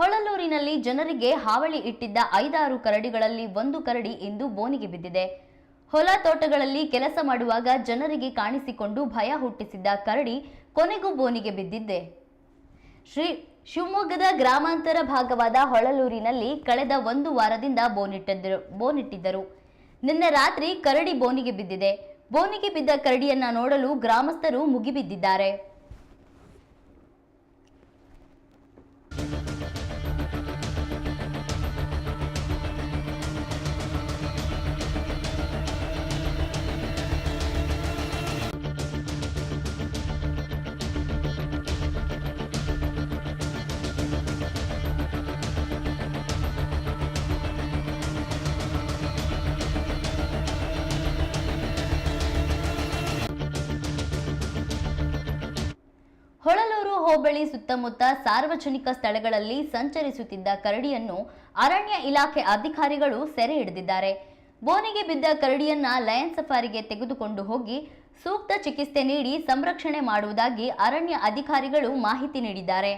ಹೊಳಲೂರಿನಲ್ಲಿ ಜನರಿಗೆ ಹಾವಳಿ ಇಟ್ಟಿದ್ದ ಐದಾರು ಕರಡಿಗಳಲ್ಲಿ ಒಂದು ಕರಡಿ ಇಂದು ಬೋನಿಗೆ ಬಿದ್ದಿದೆ. ಹೊಲ ತೋಟಗಳಲ್ಲಿ ಕೆಲಸ ಮಾಡುವಾಗ ಜನರಿಗೆ ಕಾಣಿಸಿಕೊಂಡು ಭಯ ಹುಟ್ಟಿಸಿದ್ದ ಕರಡಿ ಕೊನೆಗೂ ಬೋನಿಗೆ ಬಿದ್ದಿದ್ದೆ ಶ್ರೀ ಶಿವಮೊಗ್ಗದ ಗ್ರಾಮಾಂತರ ಭಾಗವಾದ ಹೊಳಲೂರಿನಲ್ಲಿ ಕಳೆದ ಒಂದು ವಾರದಿಂದ ಬೋನಿಟ್ಟಿದ್ದರು ಬೋನಿಟ್ಟಿದ್ದರು. ನಿನ್ನೆ ರಾತ್ರಿ ಕರಡಿ ಬೋನಿಗೆ ಬಿದ್ದಿದೆ. ಬೋನಿಗೆ ಬಿದ್ದ ಕರಡಿಯನ್ನ ನೋಡಲು ಗ್ರಾಮಸ್ಥರು ಮುಗಿಬಿದ್ದಿದ್ದಾರೆ. ಹೊಳಲೂರು ಹೋಬಳಿ ಸುತ್ತಮುತ್ತ ಸಾರ್ವಜನಿಕ ಸ್ಥಳಗಳಲ್ಲಿ ಸಂಚರಿಸುತ್ತಿದ್ದ ಕರಡಿಯನ್ನು ಅರಣ್ಯ ಇಲಾಖೆ ಅಧಿಕಾರಿಗಳು ಸೆರೆ ಹಿಡಿದಿದ್ದಾರೆ. ಬೋನಿಗೆ ಬಿದ್ದ ಕರಡಿಯನ್ನ ಲಯನ್ ಸಫಾರಿಗೆ ತೆಗೆದುಕೊಂಡು ಹೋಗಿ ಸೂಕ್ತ ಚಿಕಿತ್ಸೆ ನೀಡಿ ಸಂರಕ್ಷಣೆ ಮಾಡುವುದಾಗಿ ಅರಣ್ಯ ಅಧಿಕಾರಿಗಳು ಮಾಹಿತಿ ನೀಡಿದ್ದಾರೆ.